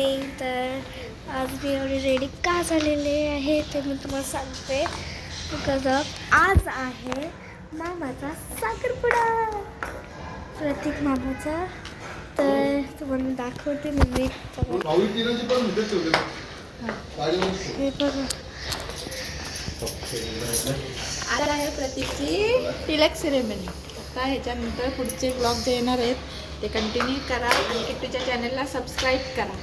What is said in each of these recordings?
Morning तर आज मी एवढी रेडी का झालेले आहे ते मी तुम्हाला सांगते. बिकॉज ऑफ आज आहे मामाचा साखरपुडा. प्रतीक मामाचा. तर तुम्हाला दाखवते पण मुदत ठेवली हे. बघा. आज आहे प्रतीकची तिलक सेरेमनी आता ह्याच्यानंतर पुढचे ब्लॉग जे येणार आहेत ते कंटिन्यू करा आणि किट्टूच्या चॅनलला सबस्क्राईब करा.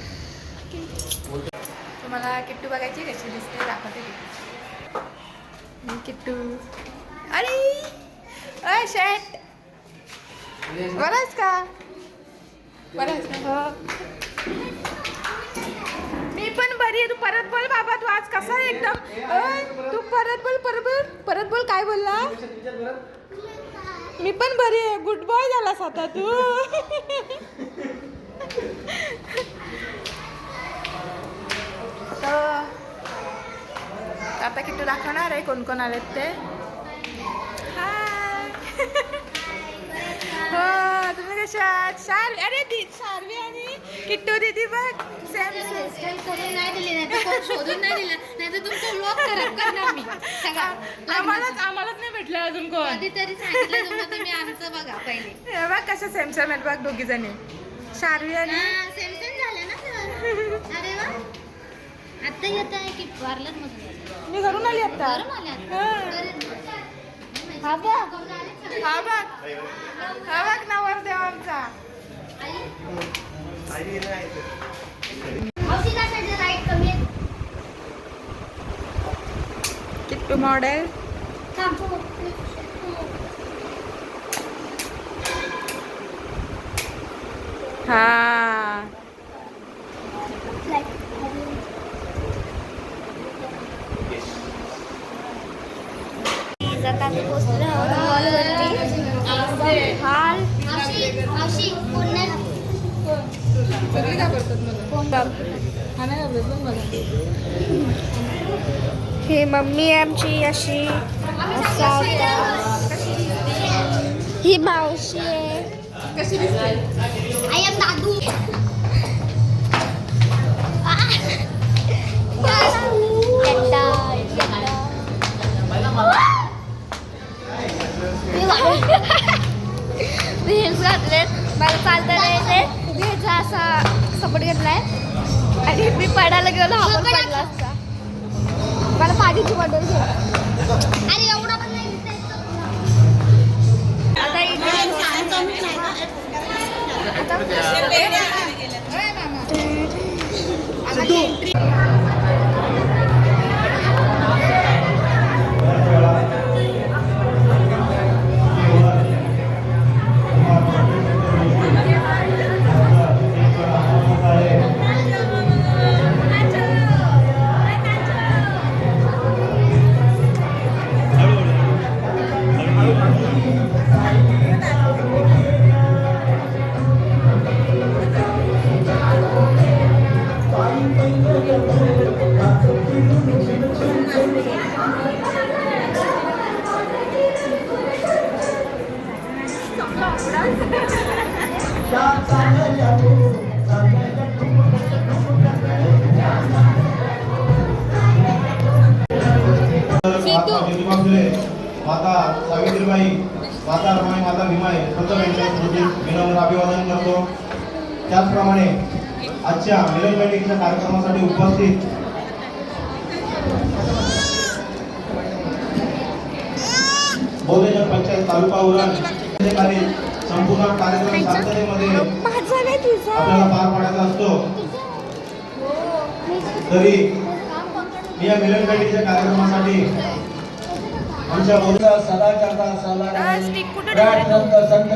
तुम्हाला किट्टू बघायची कशी दिसते दाखवते किट्टू. किट्टू. अरे! अय शर्ट बरंच का? बरंच का हो. मी पण बरी आहे. तू परत बोल बाबा. तू आज कसा एकदम? तू परत बोल परत बोल. परत बोल काय बोलला? मी पण बरी आहे. गुड बॉय झालास आता तू. तर आता किट्टू दाखवणार आहे कोण कोण आलेत ते हो तुम्ही कशा आहात? शार अरे दी शार्वी आणि किट्टू दीदी बघ सेम सेम करून नाही दिली नाही शोधून नाही दिलं नाही तर तुमचं ब्लॉग खराब करणार मी आम्हालाच आम्हालाच नाही भेटलं अजून कोण कधीतरी सांगितलं तुम्ही आमचं बघा पहिले हे बघ कशा सेम सेम आहेत बघ दोघी जणी शार्वी आणि सेम सेम झालं ना. अरे आता येत आहे की पार्लर मधून? मी घरून आली आता. हा. बघ. हा बघ. हा बघ आमचा. light कमी आहे? किट्टू मॉडेल हो. हा आता आम्ही पोचलो आहोत मॉलवरती हाल मावशी मावशी कोण नाही सगळी काय करतात मला हा नाही घाबरत बघ मला हे मम्मी आहे आमची अशी असा ही मावशी आहे कशी दिसते आय एम दादू यंदा, यंदा. मी हेल्स घातलेत. मला चालता नाही मी ह्याचा असा सपोर्ट घेतलाय. आणि मी पडायला गेलो हा पडला असता. मला पाणीची बॉटल घेऊ अरे एवढा भीमाई सर्व यांच्या स्मृतीस विनम्र अभिवादन करतो. त्याचप्रमाणे आजच्या मिलन मीटिंगच्या कार्यक्रमासाठी उपस्थित बहुजन पंचायत तालुका उरण अधिकारी संपूर्ण कार्यक्रम शांततेमध्ये आपल्याला पार पाडायचा असतो. तरी मी या मिलन मीटिंगच्या कार्यक्रमासाठी आमच्या सल्ला ठेवली संत संत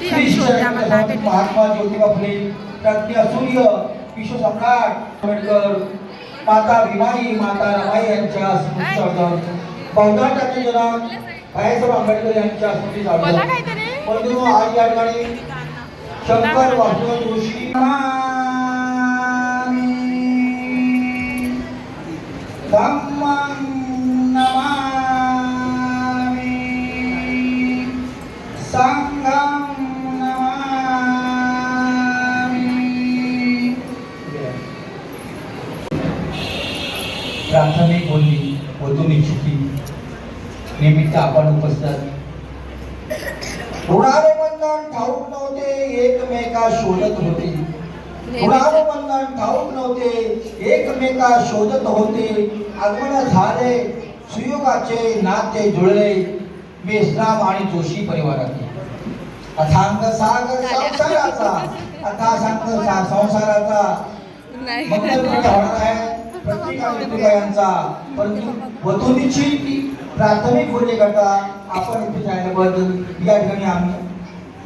श्री शरद महात्मा ज्योतिबा फुले प्रज्ञा सूर्य विश्व सम्राट आंबेडकर माता भीमाई माता रमाई यांच्या स्मृतीसाठी बहुधा जनक बाळासाहेब आंबेडकर यांच्या परंतु आज या ठिकाणी शंकर वासुदेव जोशी धम्मं प्राथमिक बोलली वधूनिश्चिती निमित्त आपण उपस्थित ऋणानुबंधन ठाऊक नव्हते एकमेका शोधत होते. ऋणानुबंधन ठाऊक नव्हते एकमेका शोधत होते. आगमन झाले सुयोगाचे नाते जुळले. मेसराम आणि जोशी परिवाराचे अथांग सागर संसाराचा सा- संसाराचा. मंगलमय होणार आहे प्रत्येक परंतु वधूंची प्राथमिक होणे करता आपण इथे जाण्याबद्दल या ठिकाणी आम्ही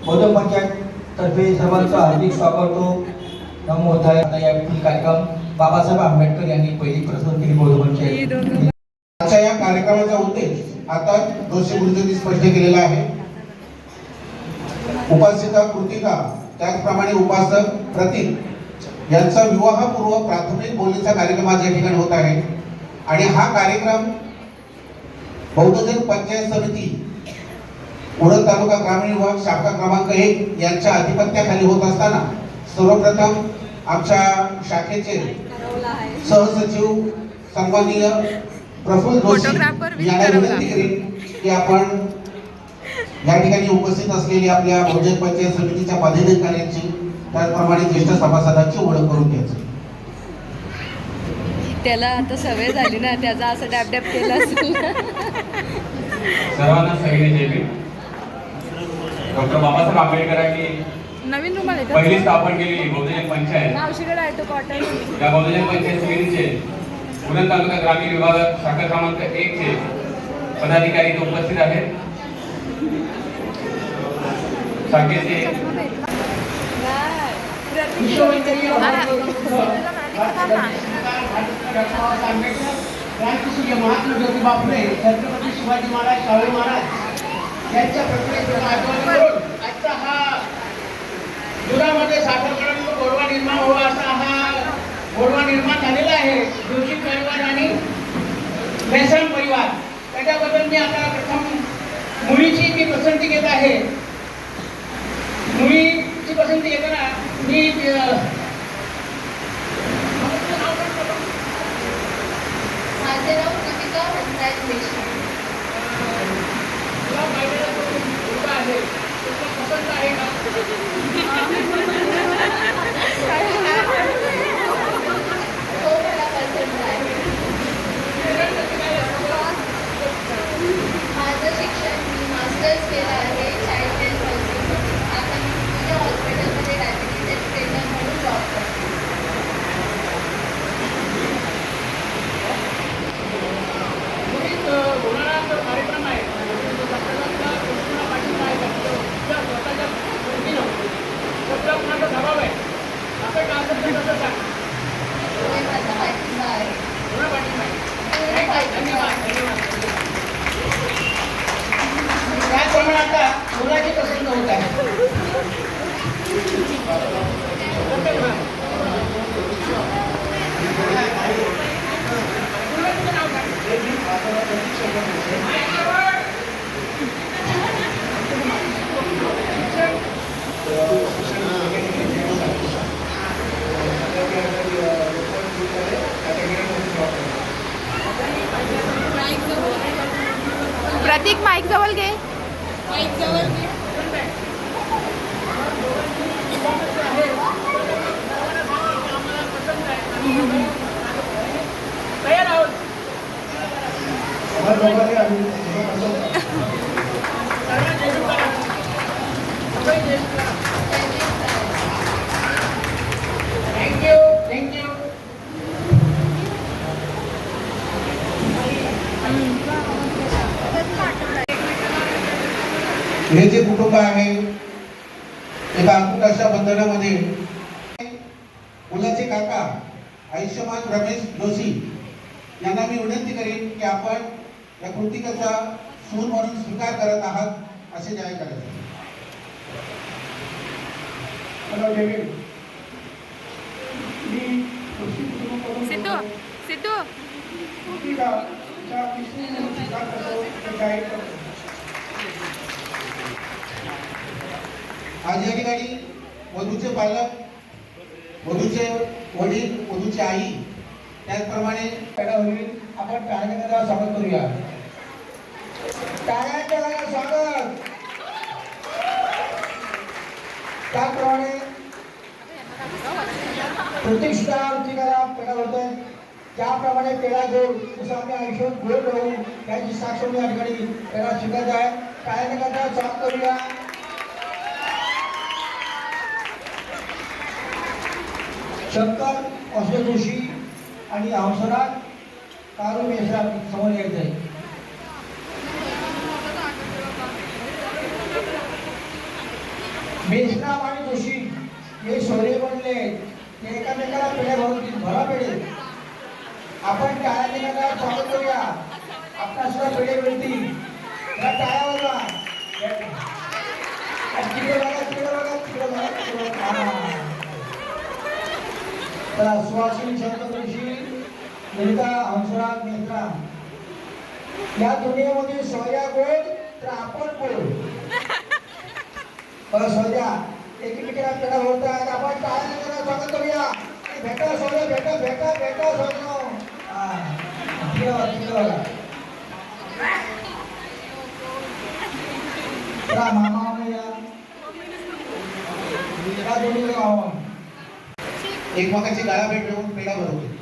बौद्ध पंचायत तर्फे सर्वांचं हार्दिक स्वागत करतो. नमो आता या कार्यक्रम बाबासाहेब आंबेडकर यांनी पहिली प्रस्तुत केली बौद्ध पंचायत. आजच्या या कार्यक्रमाचा उद्देश आता जोशी गुरुजींनी स्पष्ट केलेला आहे. उपासिका कृतिका त्याचप्रमाणे उपासक प्रतीक यांचा विवाहपूर्व प्राथमिक बोलीचा कार्यक्रम आज या ठिकाणी होत आहे आणि हा कार्यक्रम बौद्धजन पंचायत समिती उडद तालुका ग्रामीण विभाग शाखा क्रमांक एक यांच्या अधिपत्याखाली होत असताना सर्वप्रथम आमच्या शाखेचे सहसचिव सन्माननीय प्रफुल्ल जोशी यांना. विनंती करेन की आपण या ठिकाणी उपस्थित असलेली आपल्या बहुजन पंचायत समितीच्या पदाधिकाऱ्यांची त्याचप्रमाणे ज्येष्ठ सभासदांची ओळख करून द्यायची त्याला आता सवय झाली ना त्याचा असं डॅब डॅब केला असेल सर्वांना जय भीम. डॉक्टर बाबासाहेब आंबेडकरांनी नवीन रुमाल पहिली स्थापन केलेली बहुजन पंचायत. आहे तो कॉटन या बहुजन पंचायत समितीचे उरण तालुका ग्रामीण विभागात शाखा क्रमांक एक चे पदाधिकारी इथे उपस्थित आहेत. शाखेचे क्रांतीसूर्य महात्मा ज्योतिबा फुले छत्रपती शिवाजी महाराज शाहू महाराज यांच्या प्रतिमेचं आठवण करून आजचा हा दुधामध्ये साखर करून गोडवा निर्माण व्हावा असा हा गोडवा निर्माण झालेला आहे जोशी परिवार आणि बेसन परिवार त्याच्याबद्दल मी आता प्रथम मुलीची मी पसंती घेत आहे मुलीची पसंती घेताना मी माझे नाव कृतिका पंचायत देशमुख तुला आहे. तुला पसंत आहे का तो मला पसंत आहे माझं शिक्षण मी मास्टर्स केलं आहे चाइल्ड हेल्थ हॉस्पिटल आता मी पुणे हॉस्पिटलमध्ये डायबिटीज एज्युकेटर म्हणून जॉब करते मुलीत होणारा जो कार्यक्रम आहे तो डॉक्टरांचा संपूर्ण पाठिंबा आहे त्याच्या तुझ्या स्वतःच्या वतीनं तर तुला कुणाचा दबाव आहे असं का असेल तर तसं सांग हे माझा पाठिंबा आहे पुन्हा पाठिंबा आहे Right, right. धन्यवाद धन्यवाद त्याचप्रमाणे आता मुलाची पसंत होत आहे प्रतीक माईक जवळ घे. माईक जवळ घे आहोत सर्वात लोकांनी आम्ही सर्वप्रथम थँक्यू थँक्यू हे जे कुटुंब आहे एका अंकुट अशा बंधनामध्ये मुलाचे काका आयुष्यमान रमेश जोशी यांना मी विनंती करेन की आपण या कृतिकाचा सूर म्हणून स्वीकार करत आहात असे जाहीर करायचे. सिद्धू. सिद्धू. आज या ठिकाणी वधूचे पालक वधूचे वडील वधूची आई त्याचप्रमाणे पॅडा होईल. आपण टाळ्याने त्याला स्वागत करूया. टाळ्यांच्या गजरात स्वागत. त्याचप्रमाणे प्रतिष्ठा करा पेढा होतोय त्याप्रमाणे पेढा देऊ जसं आपल्या आयुष्यात गोड राहू त्याची साक्ष मी या ठिकाणी पेढा शिकत आहे टाळ्याने गजरात स्वागत करूया. शंकर असे जोशी आणि अवसरात कारू मेश्राम समोर येत जाईल. मेसराम आणि जोशी हे सोरे बनले. ते एकामेकाला पेढे भरून देतील भरा पेढे. आपण टाळ्या देण्याला स्वागत करूया. आपल्या सुद्धा पेढे मिळतील. या टाळ्या वाजवा तिकडे बघा तिकडे बघा तिकडे बघा तिकडे बघा. तर सुवासिनी शंकरशी ललिता हंसराज मेहता या दुनियेमध्ये सोया गोड तर आपण गोड. बरं सोया पेढा बोलतात आपण टाळ्या करा स्वागत करूया. भेटा सोया भेटा भेटा भेटा सोया मामा या. एकमेकाची गाळा भेट घेऊन पेढा भरवते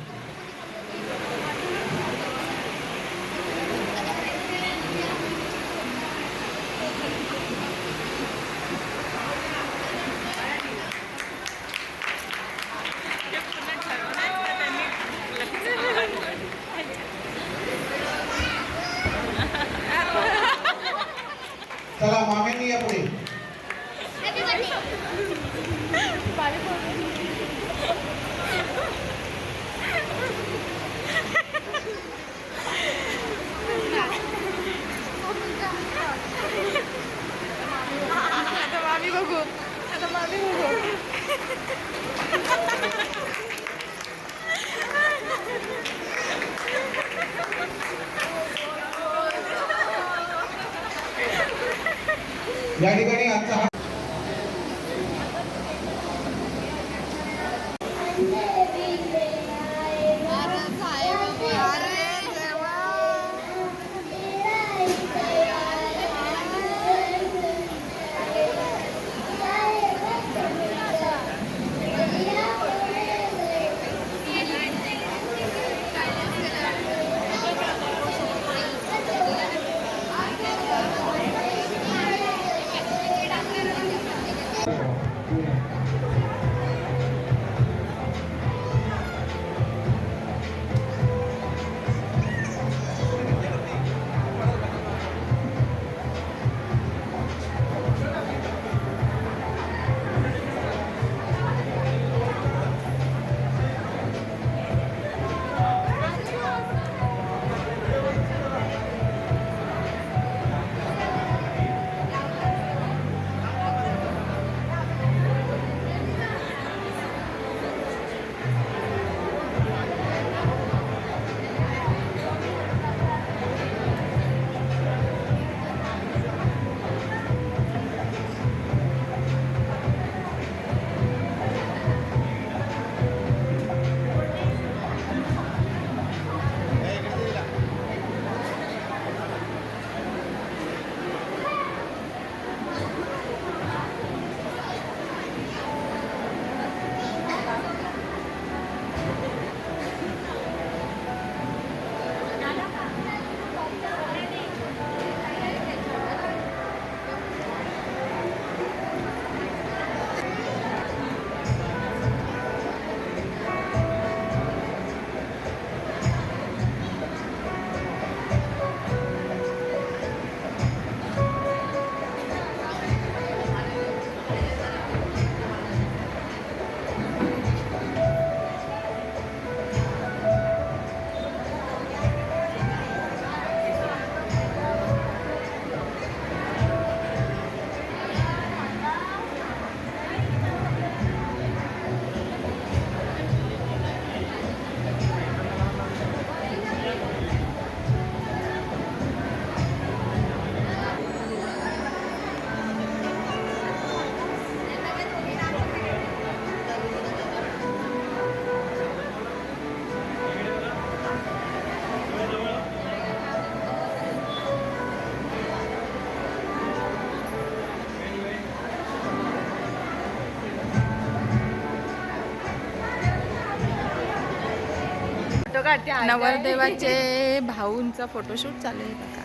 नवरदेवाचे भाऊंचा फोटोशूट चालू आहे बघा.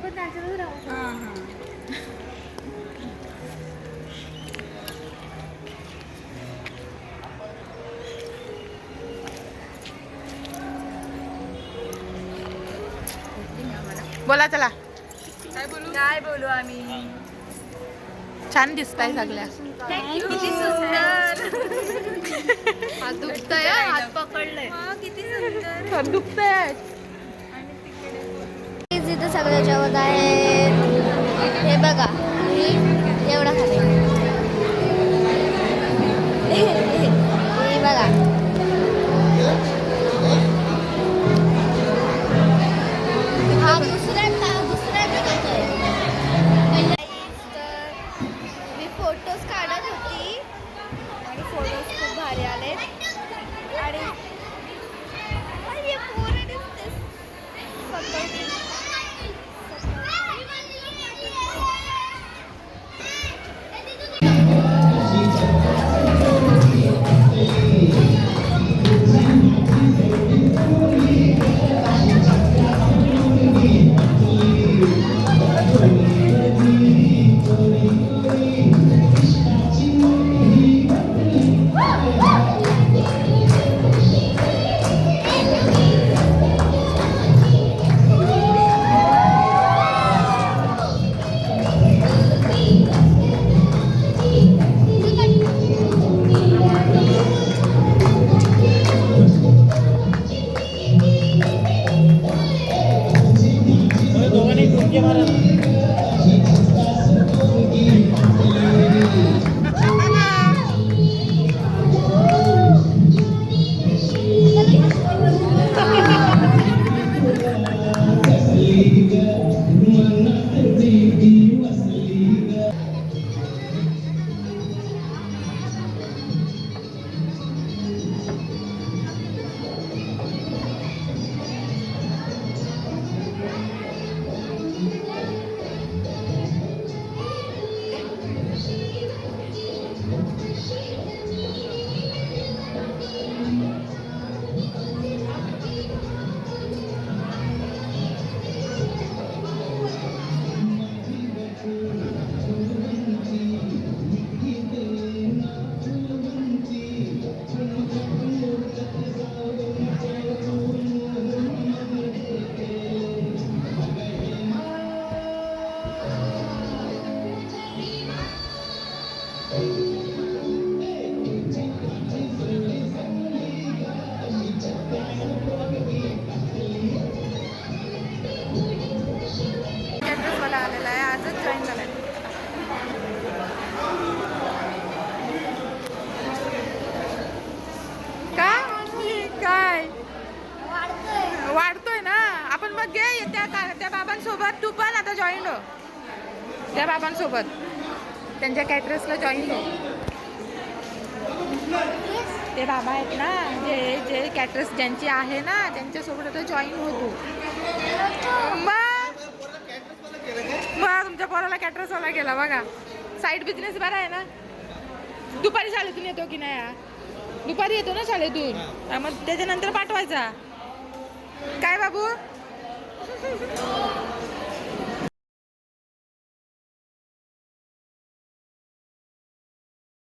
पण नाचतच राहू बोला चला. काय बोलू आम्ही? छान दिसताय सगळ्या. किती सुंदर. हात दुखतोय हात पकडलंय. किती सुंदर. हात दुखतंय. इथं सगळे जेवत आहेत हे बघा मी एवढा खाते. फोटोज काढत होती. आणि फोटोज खूप भारी आले. आणि फक्त तू पण आता जॉईन हो. त्या बाबांसोबत. त्यांच्या कॅटरसला जॉईन हो. ते बाबा आहेत ना जे जे कॅटरस ज्यांची आहे ना त्यांच्यासोबत आता जॉईन हो मग? मग तुमच्या पोराला कॅटरसवाला गेला बघा. साईड बिझनेस बरा आहे ना? दुपारी शाळेतून येतो की नाही दुपारी येतो ना शाळेतून? मग त्याच्यानंतर पाठवायचा. काय बाबू?